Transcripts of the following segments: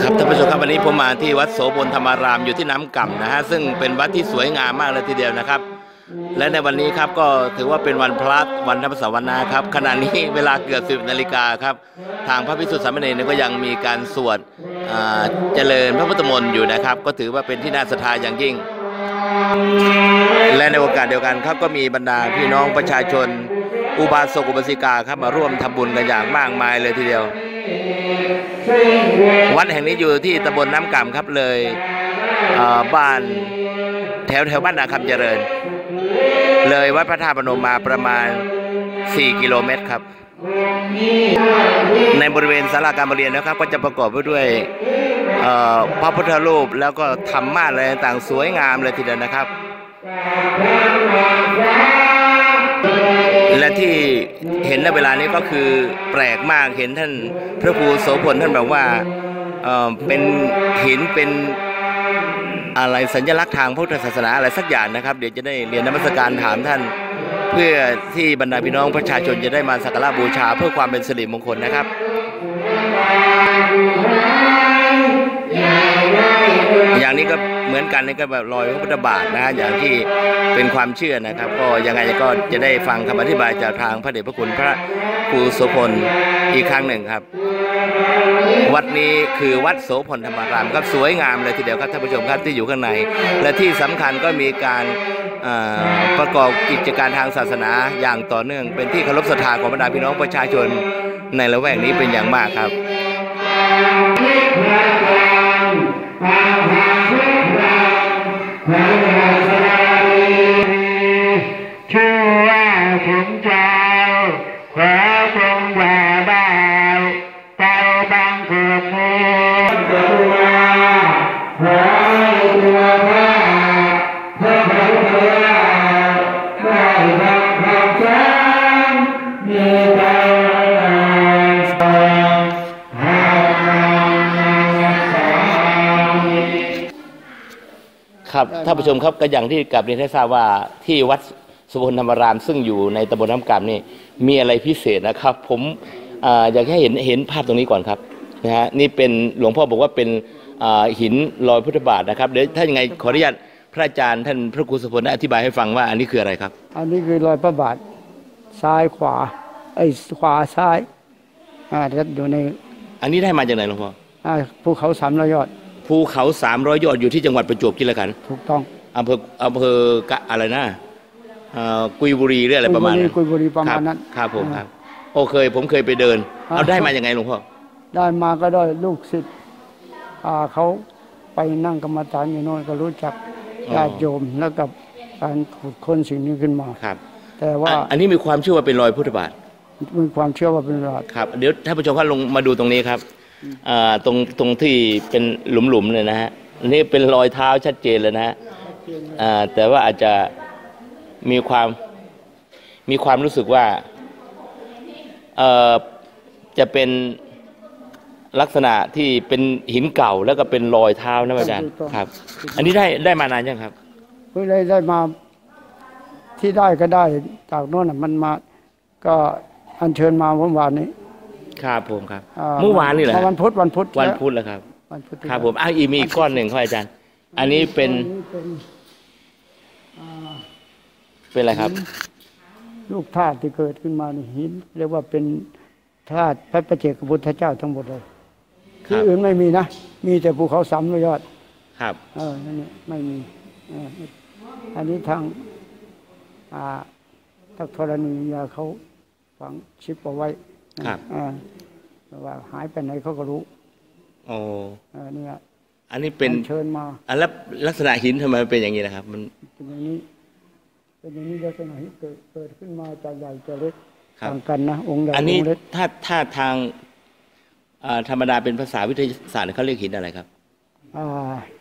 ครับท่านผู้ชมครับวันนี้ผมมาที่วัดโสพลธรรมารามอยู่ที่น้ำก่ำนะฮะซึ่งเป็นวัดที่สวยงามมากเลยทีเดียวนะครับ และในวันนี้ครับก็ถือว่าเป็นวันพระวันธรรมสวนาครับขณะนี้เวลาเกือบสิบนาฬิกาครับทางพระพิสุทธิ์สามเณรเนี่ยก็ยังมีการสวดอ่าเจริญพระพุทธมนต์อยู่นะครับ ก็ถือว่าเป็นที่น่าศรัทธาอย่างยิ่ง และในโอกาสเดียวกันครับก็มีบรรดาพี่น้องประชาชน อุบาสกอุบาสิกาครับมาร่วมทำบุญกันอย่างมากมายเลยทีเดียว วัดแห่งนี้อยู่ที่ตำบลน้ำก่ำครับเลยบ้านแถวแถวบ้านนาคำเจริญ เลยวัดพระธาตุพนมมาประมาณ 4 กิโลเมตรครับ ในบริเวณศาลาการประเรียนนะครับ ก็จะประกอบไปด้วยพระพุทธรูปแล้วก็ธรรมาสอะไรต่างสวยงามเลยทีเดียวนะครับ และที่เห็นในเวลานี้ก็คือแปลกมากเห็นท่านพระครูโสพลท่านแบบว่าเอ่อเป็นหินเป็นอะไรสัญลักษณ์ทางพุทธศาสนาอะไรสักอย่างนะครับ เดี๋ยวจะได้เรียนนมัสการถามท่าน เพื่อที่บรรดาพี่น้องประชาชนจะได้มาสักการะบูชาเพื่อความเป็นสิริมงคลนะครับ นี้ก็เหมือนกันนี่ก็แบบรอยพระพุทธบาทนะอย่างที่เป็นความเชื่อนะครับ ก็ยังไงก็จะได้ฟังคำอธิบายจากทางพระเดชพระคุณพระครูโสพลอีกครั้งหนึ่งครับ วัดนี้คือวัดโสพลธรรมารามครับสวยงามเลยทีเดียวครับท่านผู้ชมครับที่อยู่ข้างใน และที่สำคัญก็มีการประกอบกิจการทางศาสนาอย่างต่อเนื่อง เป็นที่เคารพศรัทธาของบรรดาพี่น้องประชาชนในละแวกนี้เป็นอย่างมากครับ ชื่อว่าขุนเจ้าขอท ครับท่านผู้ชมครับก็อย่างที่กลับเรียนให้ทราบว่าที่วัดสุพลธรรมารามซึ่งอยู่ในตำบลน้ำกำนี่มีอะไรพิเศษนะครับ ผมอาอยากให้เห็นเห็นภาพตรงนี้ก่อนครับนะฮะนี่เป็นหลวงพ่อบอกว่าเป็นอ่าหินรอยพุทธบาทนะครับเดี๋ยวถ้ายังไงขออนุญาตพระอาจารย์ท่านพระครูสุพลได้อธิบายให้ฟังว่าอันนี้คืออะไรครับ อันนี้คือรอยพระบาทซ้ายขวาไอ้ยขวาซ้ายอ่าแล้วอยู่ในอันนี้ได้มาจากไหนหลวงพ่อ อ่าภูเขาสามร้อยยอด ภูเขาสามร้อยยอดอยู่ที่จังหวัดประจวบคีรีขันธ์ถูกต้องอำเภออำเภอกะอะไรนะอ่ากุยบุรีหรืออะไรประมาณนั้นกุยบุรีประมาณนั้น ครับครับผมคอ่ารับ โอเคยผมเคยไปเดินอ่าเอาได้มาอย่างไงหลวงพ่อได้มาก็ได้ลูกศิษย์พาเขาไปนั่งกรรมฐานอยู่โน่นก็รู้จักญาติโยมแล้วกับการขุดค้นสิ่งนี้ขึ้นมา ครับ แต่ว่าอะอันนี้มีความเชื่อว่าเป็นรอยพุทธบาทมีความเชื่อว่าเป็นรอยครับ เดี๋ยวท่านผู้ชมครับลงมาดูตรงนี้ครับอ่า ตรงตรงที่เป็นหลุมๆเลยนะฮะอันนี้เป็นรอยเท้าชัดเจนเลยนะฮะอ่าแต่ว่าอาจจะมีความมีความรู้สึกว่าเอ่อจะเป็นลักษณะที่เป็นหินเก่าแล้วก็เป็นรอยเท้านะอาจารย์ครับ อันนี้ได้ได้มานานยังครับเพื่อได้ได้มาที่ได้ก็ได้จากโน่นน่ะมันมาก็อัญเชิญมาเมื่อวานนี้ ครับผมครับาเมื่อวานนี่แหละวันพุธวันพุธวันแล้วพุธแล้วครับวันพุธที่ครับผมอ้าวอีกมีอีกก้อนหนึ่งครับอาจารย์อันนี้เป็นอันนี้เป็นเป็นอะไรครับ ลูกธาตุที่เกิดขึ้นมาในหินเรียกว่าเป็นธาตุพระประเจกพุทธเจ้าทั้งหมดเลยคที่รับอื่นไม่มีนะ มีแต่ภูเขาสามร้อยยอด ครับ เออนั่นนี่ไม่มีเอออันนี้ทางอ่าทักธรณียาเขาฝังชิปเอาไว้นะ ครับอ่าว่าหายไปไหนเขาก็รู้โอ้เออเนี่ยอันนี้เป็นอัญเชิญมาอันแล้วลักษณะหินทำไมมันเป็นอย่างนี้นะครับ มันเป็นอย่างนี้เป็นอย่างนี้ลักษณะที่เกิดเกิดขึ้นมาจากใหญ่จากเล็กครับต่างกันนะองค์ใหญ่อันนี้องค์เล็กถ้าถ้าทางอ่าธรรมดาเป็นภาษาวิทยาศาสตร์เขาเรียกหินอะไรครับอ่า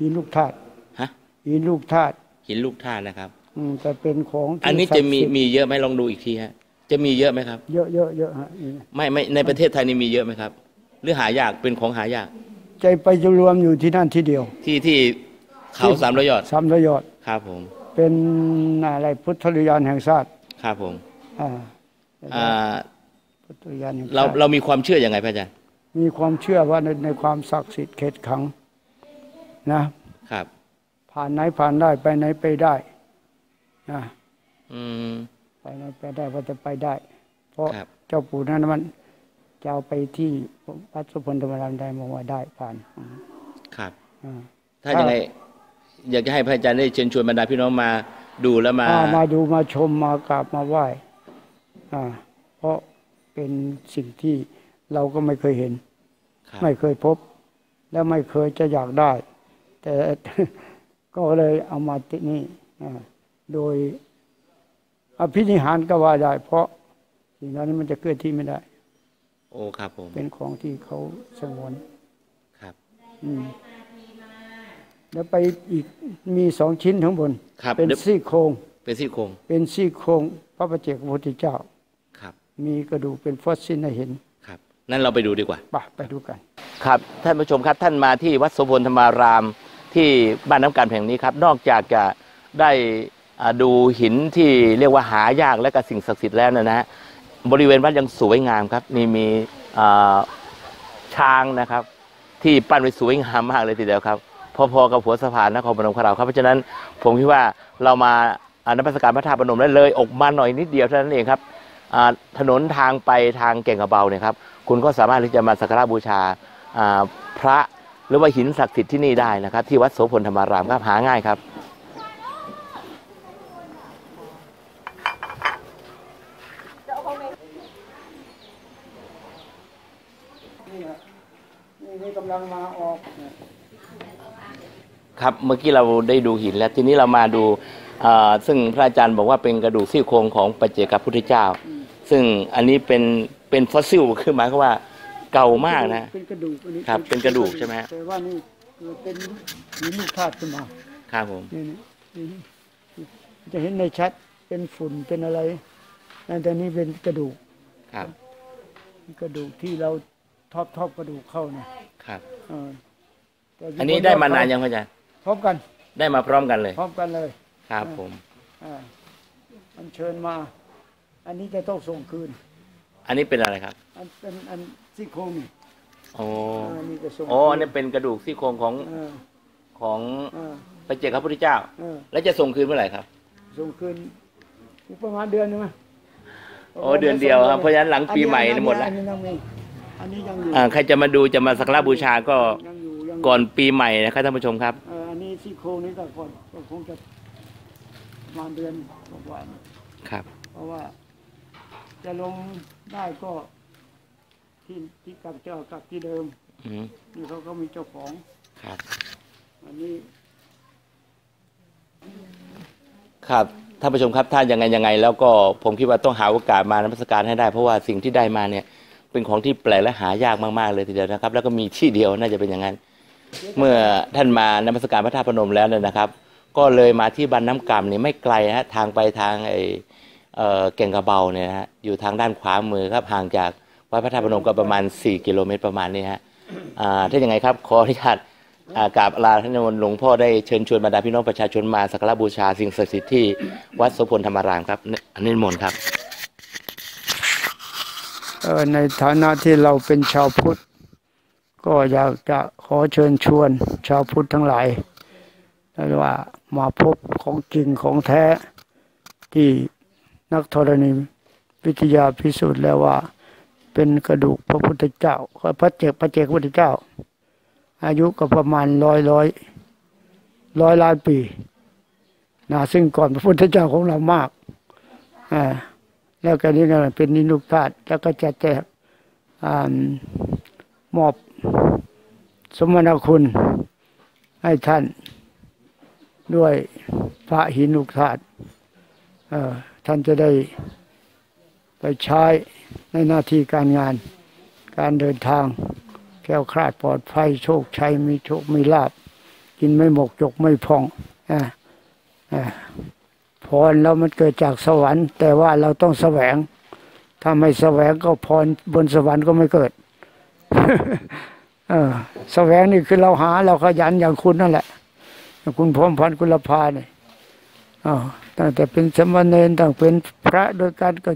หินลูกธาตุฮะหินลูกธาตุหินลูกท่าตุนะครับ อืมแต่เป็นของที่อันนี้จะมีศักดิ์สิทธิ์มีเยอะไหมลองดูอีกทีฮะ จะมีเยอะไหมครับ เยอะเยอะเยอะฮะนี่ไม่ไม่ในประเทศไทยนี่มีเยอะไหมครับ หรือหายากเป็นของหายากใจไปจะรวมอยู่ที่นั่นที่เดียว ที่ที่เขาสามร้อยยอดสามร้อยยอดครับผม เป็นอะไรพุทธริยานแห่งชาติครับผมอ่าอ่าพุทธริยานแห่งชาติเราเรามีความเชื่อยังไงพระอาจารย์มีความเชื่อว่าในในความศักดิ์สิทธิ์เขตขังนะครับ ผ่านไหนผ่านได้ไปไหนไปได้นะอืม ไปไหนไปได้ว่าจะไปได้ เพราะครับเจ้าปู่นั้นมันจะเอาไปที่วัดสุพรรณธรรมรามได้บอกว่าได้ผ่านอืมครับอ่าถ้ายังไงอยากจะให้พระอาจารย์ได้เชิญชวนบรรดาพี่น้องมาดูแล้วมาอ่ามาดูมาชมมากราบมาไหว้อ่าเพราะเป็นสิ่งที่เราก็ไม่เคยเห็นครับไม่เคยพบ และไม่เคยจะอยากได้ แต่ก็เลยเอามาที่นี่อ่าโดยอ ภินิหารก็ว่าได้ เพราะสิ่งเหล่านี้มันจะเคลื่อนที่ไม่ได้ โอ้ครับผม เป็นของที่เขาสงวนครับ อืมแล้วไปอีกมีสองชิ้นข้างบน ครับเป็นเดี๋ยว ซี่โครงเป็นซี่โครงเป็นซี่โครงพระประเจกพระพุทธเจ้า ครับ มีกระดูกเป็นฟอสซิลให้เห็นครับนั่นเราไปดูดีกว่าไปไปดูกัน ครับท่านผู้ชมครับท่านมาที่วัดโสพลธรรมารามที่บ้านน้ำการแห่งนี้ครับ นอกจากจะได้อ่า ดูหินที่เรียกว่าหายากและก็สิ่งศักดิ์สิทธิ์แล้วนะฮะบริเวณวัดยังสวยงามครับนี่มีอ่าช้างนะครับ ที่ปั้นไว้สวยงามมากเลยทีเดียวครับพอๆกับหัวสะพานนครพนมของเราครับเพราะฉะนั้นผมคิดว่าเรามาอานมัสการพระธาตุพนมได้เลยออกมาหน่อยนิดเดียวเท่านั้นเองครับถนนทางไปทางเก่งกระเบาเนี่ยครับคุณก็สามารถที่จะมาสักการะบูชาอ่าพระหรือว่าหินศักดิ์สิทธิ์ที่นี่ได้นะครับ ที่วัดโสพลธรรมารามครับหาง่ายครับ นี่ฮะนี่นี่กำลังมาออก ครับเมื่อกี้เราได้ดูหินแล้วทีนี้เรามาดูอ่าซึ่งพระอาจารย์บอกว่าเป็นกระดูกซี่โครงของปัจเจกพุทธเจ้า ซึ่งอันนี้เป็นเป็นฟอสซิลคือหมายความว่าเก่ามากนะเป็นกระดูกอันนี้ครับเป็นกระดูกใช่ไหมฮะแต่ว่านี่คือเป็นหินลูกธาตุขึ้นมาครับผมนี่นี่นี่จะเห็นในชัดเป็นฝุ่นเป็นอะไรนั่นแต่นี่เป็นกระดูกครับ กระดูกที่เราทอบทอบกระดูกเข้าเนี่ยครับเออแต่อันนี้ได้มานานยังพระอาจารย์พร้อมกัน ได้มาพร้อมกันเลย พร้อมกันเลย ครับผมอ่าอันเชิญมา อันนี้จะต้องส่งคืน อันนี้เป็นอะไรครับ อันเป็นอันซี่โครงนี่โอ้อันนี้จะส่งโอ้อันนี้เป็นกระดูกซี่โครงของเออของเออปัจเจกพุทธเจ้า เออแล้วจะส่งคืนเมื่อไหร่ครับ ส่งคืนอีกประมาณเดือนหนึงไหมโอ้เดือนเดียวครับเพราะฉะนั้นหลังปีใหม่นี่หมดแล้ว อันนี้ยังมีอันนี้ยังอยู่ อ่าใครจะมาดูจะมาสักการะบูชาก็ยังอยู่ยังยู่ ก่อนปีใหม่นะครับท่านผู้ชมครับเอออันนี้ซี่โครงนี้ก็ก่อนก็คงจะประมาณเดือนกว่าๆ ครับ เพราะว่าจะลงได้ก็ที่ที่กลับเจ้ากลับที่เดิมอืมนี่เขาก็มีเจ้าของ ครับ อันนี้ครับท่านผู้ชมครับถ้ายังไงยังไง แล้วก็ผมคิดว่าต้องหาโอกาสมานมัสการให้ได้ เพราะว่าสิ่งที่ได้มาเนี่ยเป็นของที่แปลกและหายากมากๆเลยทีเดียวนะครับ แล้วก็มีที่เดียวน่าจะเป็นอย่างนั้น เมื่อท่านมานมัสการพระธาตุพนมแล้วเนี่ยนะครับ ก็เลยมาที่บันน้ำกำนี่ไม่ไกลฮะทางไปทางไอเออแก่งกระเบาเนี่ยนะฮะอยู่ทางด้านขวามือครับห่างจากวัดพระธาตุพนมก็ประมาณ 4 กิโลเมตรประมาณนี้ฮะอ่าถ้าอย่างไงครับขออนุญาตกราบลาท่านนหลวงพ่อได้เชิญชวนบรรดาพี่น้องประชาชนมาสักการะบูชาสิ่งศักดิ์สิทธิ์ที่วัดโสพลธรรมารามครับอันนี้มนต์ครับในฐานะที่เราเป็นชาวพุทธ ก็อยากจะขอเชิญชวนชาวพุทธทั้งหลายและว่ามาพบของจริงของแท้ที่นักธรณีวิทยาพิสูจน์แล้วว่า เป็นกระดูกพระพุทธเจ้าพระเจกพระเจกพระพุทธเจ้า อายุก็ประมาณร้อยร้อยร้อยล้านปีนะซึ่งก่อนพระพุทธเจ้าของเรามากอ่าแล้วก็นี่ก็เป็นนินุธาตุแล้วก็จะแจกอ่ามอบ สมณคุณให้ท่าน ด้วยพระหินุธาตุท่านจะได้ไปใช้ในหน้าที่การงาน การเดินทางแคล้วคลาดปลอดภัยโชคชัยมีโชคมีลาบ กินไม่หมกจกไม่พองอ่าอ่าพรแล้วมันเกิดจากสวรรค์ แต่ว่าเราต้องแสวง ถ้าไม่แสวงก็พรบนสวรรค์ก็ไม่เกิด เออแสวงนี่คือเราหาเราขยันอย่างคุณนั่นแหละอย่างคุณพรมพันธ์กุลภาเนี่ยอ๋อตั้งแต่เป็นสมณเณรตั้งเป็นพระโดยการก็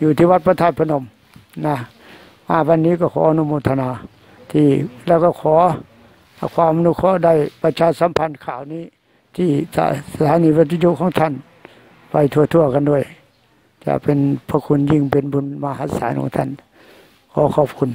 อยู่ที่วัดพระธาตุพนมนะอาวันนี้ก็ขออนุโมทนา ที่แล้วก็ขอความอนุเคราะห์ได้ประชาสัมพันธ์ข่าวนี้ ที่สถานีวิทยุของท่าน ไปทั่วๆกันด้วย จะเป็นพระคุณยิ่งเป็นบุญมหาศาลของท่าน ขอขอบคุณ